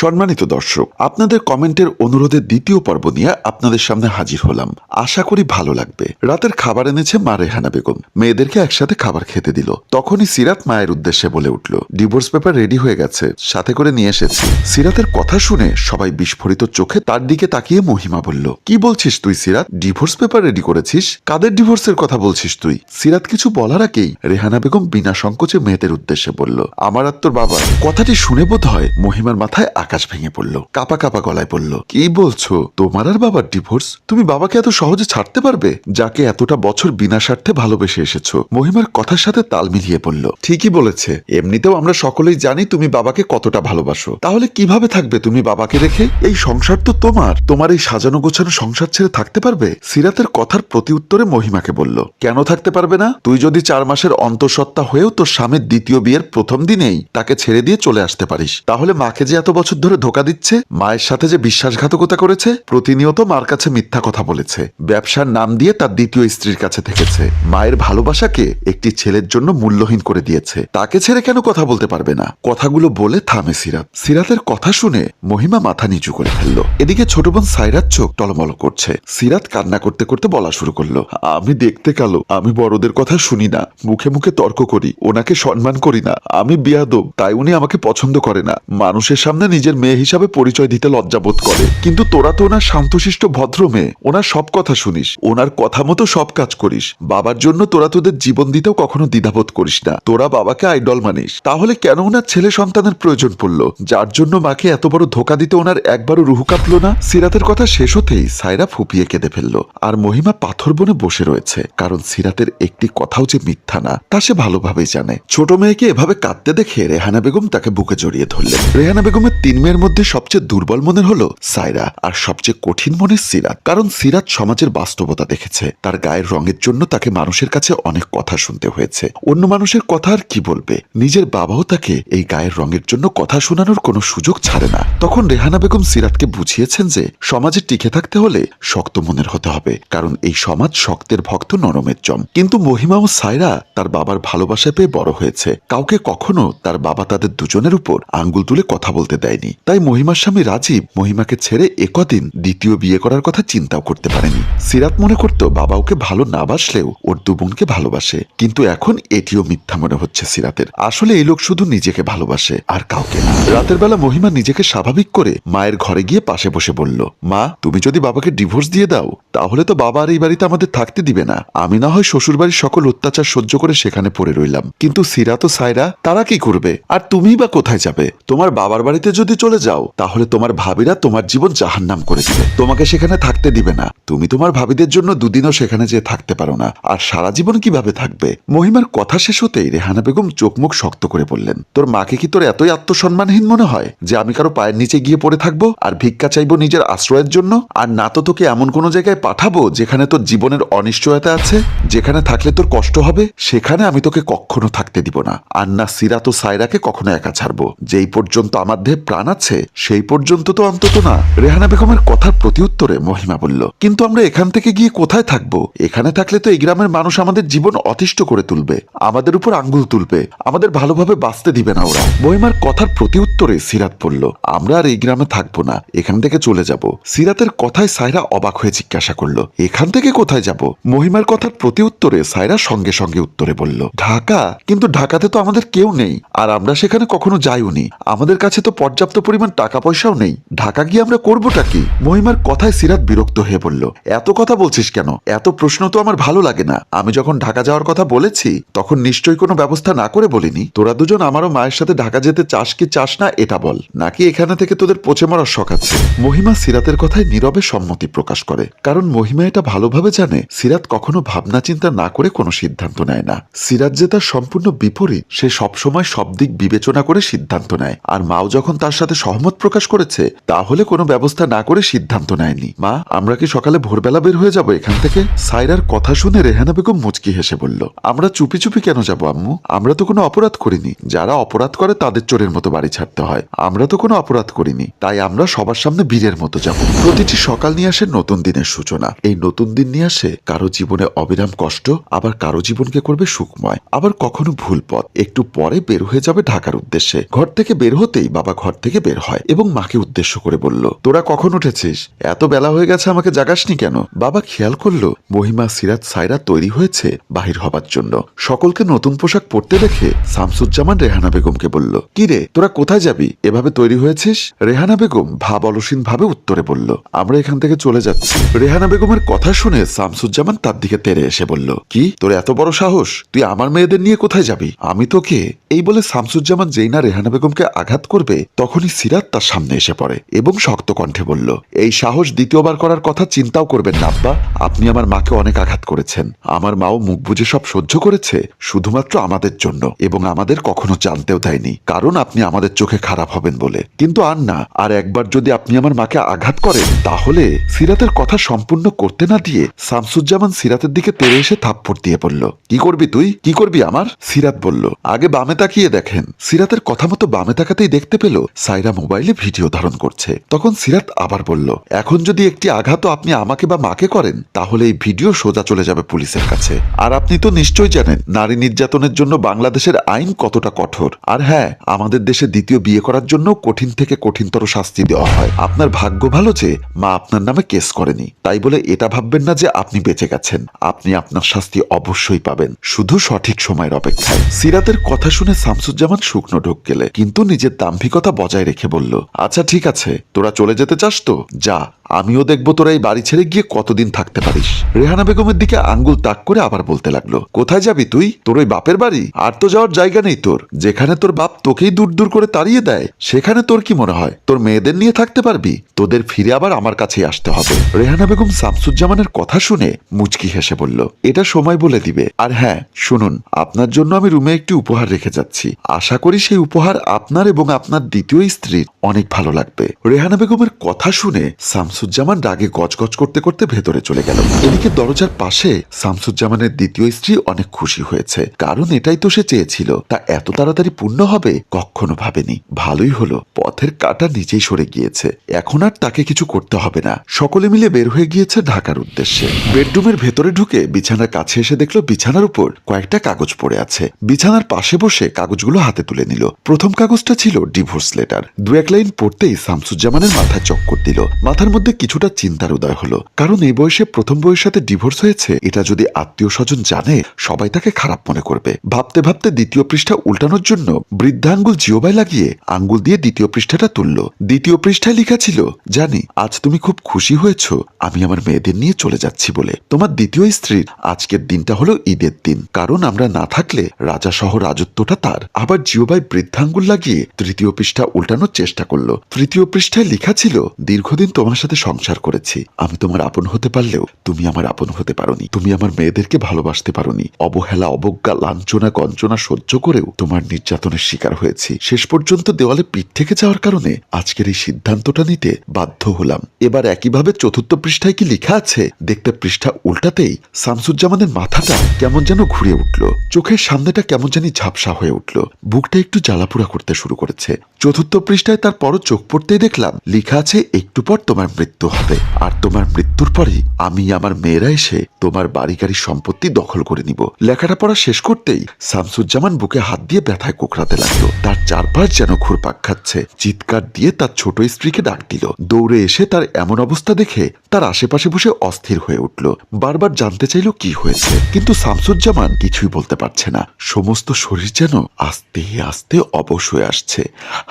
সম্মানিত দর্শক, আপনাদের কমেন্টের অনুরোধের দ্বিতীয় পর্ব নিয়ে আপনাদের সামনে হাজির হলাম। আশা করি ভালো লাগবে। রাতের খাবার এনেছে মা রেহানা বেগম। মেয়েদেরকে একসাথে খাবার খেতে দিল। তখনই সিরাত মায়ের উদ্দেশ্যে বলে উঠল ডিভোর্স পেপার রেডি হয়ে গেছে। সাথে করে নিয়ে এসেছি। সিরাতের কথা শুনে সবাই বিস্ফোরিত চোখে তার দিকে তাকিয়ে মহিমা বলল, কি বলছিস তুই সিরাত? ডিভোর্স পেপার রেডি করেছিস? কাদের ডিভোর্সের কথা বলছিস তুই? সিরাত কিছু বলার আগেই রেহানা বেগম বিনা সংকোচে মেয়েদের উদ্দেশ্যে বলল, আমার আর তোর বাবা কথাটি শুনে বোধ হয় মহিমার মাথায় আকাশ ভেঙে পড়ল, কাপা কাপা গলায় বলল, কি বলছো? তোমার আর বাবার ডিভোর্স তুমি বাবাকে এত সহজে ছাড়তে পারবে? যাকে এতটা বছর বিনা স্বার্থে ভালোবেসে এসেছ। মহিমার কথার সাথে তাল মিলিয়ে বলল, ঠিকই বলেছে। এমনিতেও আমরা সকলেই জানি তুমি বাবাকে কতটা ভালোবাসো। তাহলে কীভাবে থাকবে তুমি বাবাকে রেখে? এই সংসার তো তোমার। তোমার এই সাজানো গোছানো সংসার ছেড়ে থাকতে পারবে? সিরাতের কথার প্রতি উত্তরে মহিমাকে বলল, কেন থাকতে পারবে না? তুই যদি চার মাসের অন্তঃসত্ত্বা হয়েও তোর স্বামীর দ্বিতীয় বিয়ের প্রথম দিনেই তাকে ছেড়ে দিয়ে চলে আসতে পারিস। তাহলে মাকে যে এত বছর ধরে ধোকা দিচ্ছে, মায়ের সাথে যে বিশ্বাসঘাতকতা করেছে, প্রতিনিয়ত মার কাছে মিথ্যা কথা বলেছে। ব্যবসার নাম দিয়ে তার দ্বিতীয় স্ত্রীর কাছে থেকেছে। মায়ের ভালোবাসাকে একটি ছেলের জন্য মূল্যহীন করে দিয়েছে। তাকে ছেড়ে কেন কথা বলতে পারবে না? কথাগুলো বলে থামে সিরাত। সিরাতের কথা শুনে মহিমা মাথা নিচু করে ফেলল। এদিকে ছোট বোন সাইরাত চোখ টলমল করছে। সিরাত কান্না করতে করতে বলা শুরু করল, আমি দেখতে কালো, আমি বড়দের কথা শুনি না। মুখে মুখে তর্ক করি, ওনাকে সম্মান করি না। আমি বিয়াদব, তাই উনি আমাকে পছন্দ করে না। মানুষের সামনে নিজের মেয়ে হিসাবে পরিচয় দিতে লজ্জাবোধ করে। কিন্তু তোরা তো ওনার শান্তশিষ্ট, ভদ্র মেয়ে। ওনার সব কথা শুনিস। ওনার কথা মতো সব কাজ করিস। বাবার জন্য তোরা তোদের জীবন দিতেও কখনো দ্বিধাবোধ করিস না। তোরা বাবাকে আইডল মানিস। তাহলে কেন ওনার ছেলে সন্তানের প্রয়োজন পড়ল? যার জন্য মাকে এত বড় ধোকা দিতে ওনার একবারও রুহু কাঁপলো না? সিরাতের কথা শেষ হতেই সাইরা ফুপিয়ে কেঁদে ফেলল। আর মহিমা পাথর বনে বসে রয়েছে। কারণ সিরাতের একটি কথাও যে মিথ্যা না, তা সে ভালোভাবেই জানে। ছোট মেয়েকে এভাবে কাঁদতে দেখে রেহানা বেগম তাকে বুকে জড়িয়ে ধরলেন। রেহানা বেগমের তিন মেয়ের মধ্যে সবচেয়ে দুর্বল মনের হলো সাইরা আর সবচেয়ে কঠিন মনের সিরাত। কারণ সিরাত সমাজের বাস্তবতা দেখেছে। তার গায়ের রঙের জন্য তাকে মানুষের কাছে অনেক কথা শুনতে হয়েছে। অন্য মানুষের কথা আর কি বলবে? নিজের বাবাও তাকে এই গায়ের রঙের জন্য কথা শোনানোর কোনো সুযোগ ছাড়ে না। তখন রেহানা বেগম সিরাতকে বুঝিয়েছেন যে, সমাজে টিকে থাকতে হলে শক্ত মনের হতে হবে। কারণ এই সমাজ শক্তের ভক্ত নরমের জম। কিন্তু মহিমা ও সাইরা তার বাবার ভালোবাসা পেয়ে বড় হয়েছে। কাউকে কখনো তার বাবা তাদের দুজনের উপর আঙ্গুল তুলে কথা বলতে দেয়নি তাই মহিমার স্বামী রাজীব মহিমাকে ছেড়ে একদিন দ্বিতীয় বিয়ে করার কথা চিন্তাও করতে পারেনি। সিরাত মনে করত বাবা ওকে ভালো না বাসলেও ওর দু বোনকে ভালোবাসে। কিন্তু এখন এটিও মিথ্যা মনে হচ্ছে সিরাতের। আসলে এই লোক শুধু নিজেকে ভালোবাসে আর কাউকে না। রাতের বেলা মহিমা নিজেকে স্বাভাবিক করে মায়ের ঘরে গিয়ে পাশে বসে বলল, মা, তুমি যদি বাবাকে ডিভোর্স দিয়ে দাও, তাহলে তো বাবা আর এই বাড়িতে আমাদের থাকতে দিবে না। আমি না হয় শ্বশুরবাড়ির সকল অত্যাচার সহ্য করে সেখানে পড়ে রইলাম। কিন্তু সিরাত ও সাইরা তারা কি করবে? আর তুমি বা কোথায় যাবে? তোমার বাবার বাড়িতে যদি চলে যাও, তাহলে তোমার ভাবিরা তোমার জীবন জাহান্নাম করে দিবে। তোমাকে সেখানে থাকতে দিবে না। তুমি তোমার ভাবিদের জন্য দুদিনও সেখানে যেয়ে থাকতে পারো না। আর সারা জীবন কীভাবে থাকবে? মহিমার কথা শেষ হতেই রেহানা বেগম চোখ মুখ শক্ত করে বললেন, তোর মাকে কি তোর এতই আত্মসম্মানহীন মনে হয় যে আমি কারও পায়ের নিচে গিয়ে পড়ে থাকব আর ভিক্ষা চাইব নিজের আশ্রয়ের জন্য? আর না তো তোকে এমন কোনো জায়গায় পাঠাবো যেখানে তোর জীবনের অনিশ্চয়তা আছে? যেখানে থাকলে তোর কষ্ট হবে? সেখানে আমি তোকে কখনো থাকতে দিব না। আর না সিরাত সাইরাকে কখনো একা ছাড়বো। যেই পর্যন্ত আমার দেহে প্রাণ আছে সেই পর্যন্ত তো অন্তত না। রেহানা বেগমের কথার প্রতি উত্তরে মহিমা বলল, কিন্তু আমরা এখান থেকে গিয়ে কোথায় থাকব? এখানে থাকলে তো এই গ্রামের মানুষ আমাদের জীবন অতিষ্ঠ করে তুলবে, আমাদের উপর আঙ্গুল তুলবে, আমাদের ভালোভাবে বাঁচতে দিবে না ওরা। মহিমার কথার প্রতি উত্তরে সিরাত বলল, আমরা আর এই গ্রামে থাকব না, এখান থেকে চলে যাব। সিরাতের কথায় সাইরা অবাক হয়ে জিজ্ঞাসা করল, এখান থেকে কোথায় যাব? মহিমার কথার প্রতি উত্তরে সাইরা সঙ্গে সঙ্গে উত্তরে বলল, ঢাকা? কিন্তু ঢাকাতে তো আমাদের কেউ নেই, আর আমরা সেখানে কখনো যাইওনি। আমাদের কাছে তো পর্যাপ্ত পরিমাণ টাকা পয়সাও নেই। ঢাকা গিয়ে আমরা করবোটা কি? মহিমার কথায় সিরাত বিরক্ত হয়ে বলল, এত কথা বলছিস কেন? এত প্রশ্ন তো আমার ভালো লাগে না। আমি যখন ঢাকা যাওয়ার কথা বলেছি, তখন নিশ্চয়ই কোনো ব্যবস্থা না করে বলিনি। তোরা দুজন আমারও মায়ের সাথে ঢাকা যেতে চাস কি চাস না, এটা বল। নাকি এখানে থেকে তোদের পচে মরার শখ আছে? মহিমা সিরাতের কথায় নীরবে সম্মতি প্রকাশ করে। কারণ মহিমা এটা ভালোভাবে জানে, সিরাত কখনো ভাবনা চিন্তা না করে কোনো সিদ্ধান্ত নেয় না। সিরাত যে তার সম্পূর্ণ বিপরীত, সে সবসময় সব দিক বিবেচনা করে সিদ্ধান্ত নেয়। আর মাও যখন তার সাথে সহমত প্রকাশ করেছে, তাহলে কোনো ব্যবস্থা না করে সিদ্ধান্ত নেয়নি। মা, আমরা কি সকালে ভোরবেলা বের হয়ে যাব এখান থেকে? সাইরার কথা শুনে রেহানা বেগম মুচকি হেসে বলল, আমরা চুপি চুপি কেন যাব আম্মু? আমরা তো কোনো অপরাধ করিনি। যারা অপরাধ করে তাদের চোরের মতো বাড়ি ছাড়তে হয়। আমরা তো কোনো অপরাধ করিনি। তাই আমরা সবার সামনে বীরের মতো যাব। প্রতিটি সকাল নিয়ে আসে নতুন দিনের সূচনা। এই নতুন দিন নিয়ে আসে কারও জীবনে অবিরাম কষ্ট, আবার কারও জীবনকে করবে সুখময়, আবার কখনো ভুল পথ। একটু পরে বের হয়ে যাবে ঢাকার উদ্দেশ্যে। ঘর থেকে বের হতেই বাবা ঘর থেকে থেকে বের হয় এবং মাকে উদ্দেশ্য করে বলল, তোরা কখন উঠেছিস? এত বেলা হয়ে গেছে আমাকে জাগাসনি কেন? বাবা খেয়াল করল, মহিমা সিরাত সাইরা তৈরি হয়েছে বাহির হবার জন্য। সকলকে নতুন পোশাক পরতে দেখে শামসুজ্জামান রেহানা বেগমকে বলল, কি রে, তোরা কোথায় যাবি? এভাবে তৈরি হয়েছিস? রেহানা বেগম ভাব অলসীন ভাবে উত্তরে বলল, আমরা এখান থেকে চলে যাচ্ছি। রেহানা বেগমের কথা শুনে শামসুজ্জামান তার দিকে তেরে এসে বলল, কি, তোর এত বড় সাহস? তুই আমার মেয়েদের নিয়ে কোথায় যাবি? আমি তোকে, এই বলে শামসুজ্জামান যেই না রেহানা বেগমকে আঘাত করবে তখনই সিরাত তার সামনে এসে পড়ে এবং শক্ত কণ্ঠে বলল, এই সাহস দ্বিতীয়বার করার কথা চিন্তাও করবেন না, আব্বা। আপনি আমার মাকে অনেক আঘাত করেছেন। আমার মাও মুখ বুঝে সব সহ্য করেছে, শুধুমাত্র আমাদের জন্য এবং আমাদের কখনো জানতেও দেয়নি। কারণ আপনি আমাদের চোখে খারাপ হবেন বলে। কিন্তু আর না, আর একবার যদি আপনি আমার মাকে আঘাত করেন, তাহলে সিরাতের কথা সম্পূর্ণ করতে না দিয়ে শামসুজ্জামান সিরাতের দিকে তেড়ে এসে থাপ্পড় দিয়ে বলল, কি করবি তুই? কি করবি আমার? সিরাত বলল, আগে বামে তাকিয়ে দেখেন। সিরাতের কথা মতো বামে তাকাতেই দেখতে পেল সাইরা মোবাইলে ভিডিও ধারণ করছে। তখন সিরাত আবার বলল, এখন যদি একটি আঘাতও আপনি আমাকে বা মাকে করেন, তাহলে এই ভিডিও সোজা চলে যাবে পুলিশের কাছে। আর আপনি তো নিশ্চয়ই জানেন, নারী নির্যাতনের জন্য বাংলাদেশের আইন কতটা কঠোর। আর হ্যাঁ আমাদের দেশে দ্বিতীয় বিয়ে করার জন্য কঠিন থেকে কঠিনতর শাস্তি দেওয়া হয়। আপনার ভাগ্য ভালো যে, মা আপনার নামে কেস করেনি। তাই বলে এটা ভাববেন না যে আপনি বেঁচে গেছেন। আপনি আপনার শাস্তি অবশ্যই পাবেন, শুধু সঠিক সময়ের অপেক্ষায়। সিরাতের কথা শুনে শামসুজ্জামান শুকনো ঢোক গেলে, কিন্তু নিজের দাম্ভিকতা বজায় রেখে বলল আচ্ছা ঠিক আছে, তোরা চলে যেতে চাস তো? যা, আমিও দেখব তোরা এই বাড়ি ছেড়ে গিয়ে কতদিন থাকতে পারিস। রেহানা বেগমের দিকে আঙ্গুল তাক করে আবার বলতে লাগল, কোথায় যাবি তুই? তোর ওই বাপের বাড়ি? আর তো যাওয়ার জায়গা নেই তোর। যেখানে তোর বাপ তোকেই দূর দূর করে তাড়িয়ে দেয়, সেখানে তোর কি মনে হয়? তোর মেয়েদের নিয়ে থাকতে পারবি? তোদের ফিরে আবার আমার কাছেই আসতে হবে। রেহানা বেগম শামসুজ্জামানের কথা শুনে মুচকি হেসে বলল, এটা সময় বলে দিবে। আর হ্যাঁ শুনুন, আপনার জন্য আমি রুমে একটি উপহার রেখে যাচ্ছি। আশা করি সেই উপহার আপনার এবং আপনার দ্বিতীয় স্ত্রীর অনেক ভালো লাগবে। রেহানা বেগমের কথা শুনে শামসুজ্জামান রাগে গজগজ করতে করতে ভেতরে চলে গেল। এদিকে দরজার পাশে শামসুজ্জামানের দ্বিতীয় স্ত্রী অনেক খুশি হয়েছে। কারণ এটাই তো সে চেয়েছিল। তা এত তাড়াতাড়ি পূর্ণ হবে কখনো ভাবেনি। ভালোই হলো। পথের কাটা নিচেই সরে গিয়েছে। এখন আর তাকে কিছু করতে হবে না। সকলে মিলে বের হয়ে গিয়েছে ঢাকার উদ্দেশ্যে। বেডরুমের ভেতরে ঢুকে বিছানার কাছে এসে দেখল বিছানার উপর কয়েকটা কাগজ পড়ে আছে। বিছানার পাশে বসে কাগজগুলো হাতে তুলে নিল। প্রথম কাগজটা ছিল ডিভোর্স লেটার। দু এক লাইন পড়তেই শামসুজ্জামানের মাথায় চক্কর দিল। মাথার মধ্যে কিছুটা চিন্তার উদয় হলো। কারণ এই বয়সে প্রথম বইয়ের সাথে ডিভোর্স হয়েছে, এটা যদি আত্মীয় স্বজন জানে, সবাই তাকে খারাপ মনে করবে। ভাবতে ভাবতে দ্বিতীয় পৃষ্ঠা উল্টানোর জন্য বৃদ্ধাঙ্গুল জিওবাই লাগিয়ে আঙ্গুল দিয়ে দ্বিতীয় পৃষ্ঠাটা তুলল। দ্বিতীয় পৃষ্ঠায় লেখা ছিল, জানি, আজ তুমি খুব খুশি হয়েছ, আমি আমার মেয়েদের নিয়ে চলে যাচ্ছি বলে। তোমার দ্বিতীয় স্ত্রীর আজকের দিনটা হলো ঈদের দিন। কারণ আমরা না থাকলে রাজা সহ রাজত্বটা তার। আবার জিওবাই বৃদ্ধাঙ্গুল লাগিয়ে তৃতীয় পৃষ্ঠা উল্টানোর চেষ্টা করল। তৃতীয় পৃষ্ঠায় লেখা ছিল, দীর্ঘদিন তোমার সাথে সংসার করেছি। আমি তোমার আপন হতে পারলেও তুমি আমার আপন হতে পারোনি। তুমি আমার মেয়েদেরকে ভালোবাসতে পারোনি। অবহেলা, অবজ্ঞা, লাঞ্ছনা গঞ্চনা সহ্য করেও তোমার নির্যাতনের শিকার হয়েছি। শেষ পর্যন্ত দেওয়ালে পিঠ থেকে যাওয়ার কারণে আজকের এই সিদ্ধান্তটা নিতে বাধ্য হলাম। এবার একইভাবে চতুর্থ পৃষ্ঠায় কি লেখা আছে, দেখতে পৃষ্ঠা উল্টাতেই শামসুজ্জামানের মাথাটা কেমন যেন ঘুরে উঠল। চোখের সামনেটা কেমন জানি ঝাপসা হয়ে উঠল। বুকটা একটু জ্বালাপুরা করতে শুরু করেছে। চতুর্থ পৃষ্ঠায় তার তারপরও চোখ পড়তেই দেখলাম। লেখা আছে, একটু পর তোমার মৃত্যু হবে। আর তোমার মৃত্যুর পরেই আমি আমার মেয়েরা এসে তোমার বাড়ি গাড়ি সম্পত্তি দখল করে নিব। লেখাটা পড়া শেষ করতেই শামসুজ্জামান বুকে হাত দিয়ে ব্যথায় কোকড়াতে লাগল। তার চারপাশ যেন ঘুরপাক খাচ্ছে। চিৎকার দিয়ে তার ছোট স্ত্রীকে ডাক দিল। দৌড়ে এসে তার এমন অবস্থা দেখে তার আশেপাশে বসে অস্থির হয়ে উঠল। বারবার জানতে চাইল কি হয়েছে, কিন্তু শামসুজ্জামান কিছুই বলতে পারছে না। সমস্ত শরীর যেন আস্তে আস্তে অবশ হয়ে আসছে।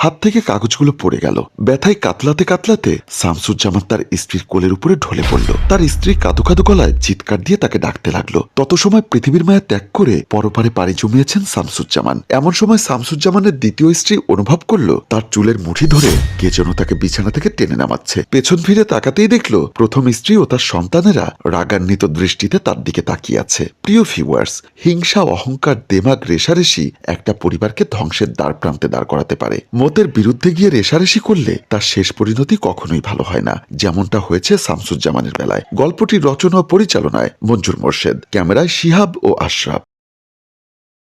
হাত থেকে কাগজগুলো পড়ে গেল। ব্যথায় কাতলাতে কাতলাতে শামসুজ্জামান তার স্ত্রীর কোলের উপরে ঢলে পড়ল। তার স্ত্রী কাদু কাদু গলায় চিৎকার দিয়ে তাকে ডাকতে লাগল। তত সময় পৃথিবীর মায়া ত্যাগ করে পরপারে পাড়ি জমিয়েছেন শামসুজ্জামান। এমন সময় শামসুজ্জামানের দ্বিতীয় স্ত্রী অনুভব করল, তার চুলের মুঠি ধরে কে যেন তাকে বিছানা থেকে টেনে নামাচ্ছে। পেছন ফিরে তাকাতেই দেখল, প্রথম স্ত্রী ও তার সন্তানেরা রাগান্বিত দৃষ্টিতে তার দিকে তাকিয়ে আছে। প্রিয় ভিউয়ার্স হিংসা, অহংকার, দেমাগ, রেশারেশি একটা পরিবারকে ধ্বংসের দ্বার প্রান্তে দাঁড় করাতে পারে। মতের বিরুদ্ধে গিয়ে রেশারেশি করলে তার শেষ পরিণতি কখনোই ভালো হয় না, যেমনটা হয়েছে শামসুজ্জামানের বেলায়। গল্পটি রচনা ও পরিচালনায় মঞ্জুর মোর্শেদ। ক্যামেরায় শিহাব ও আশরাফ।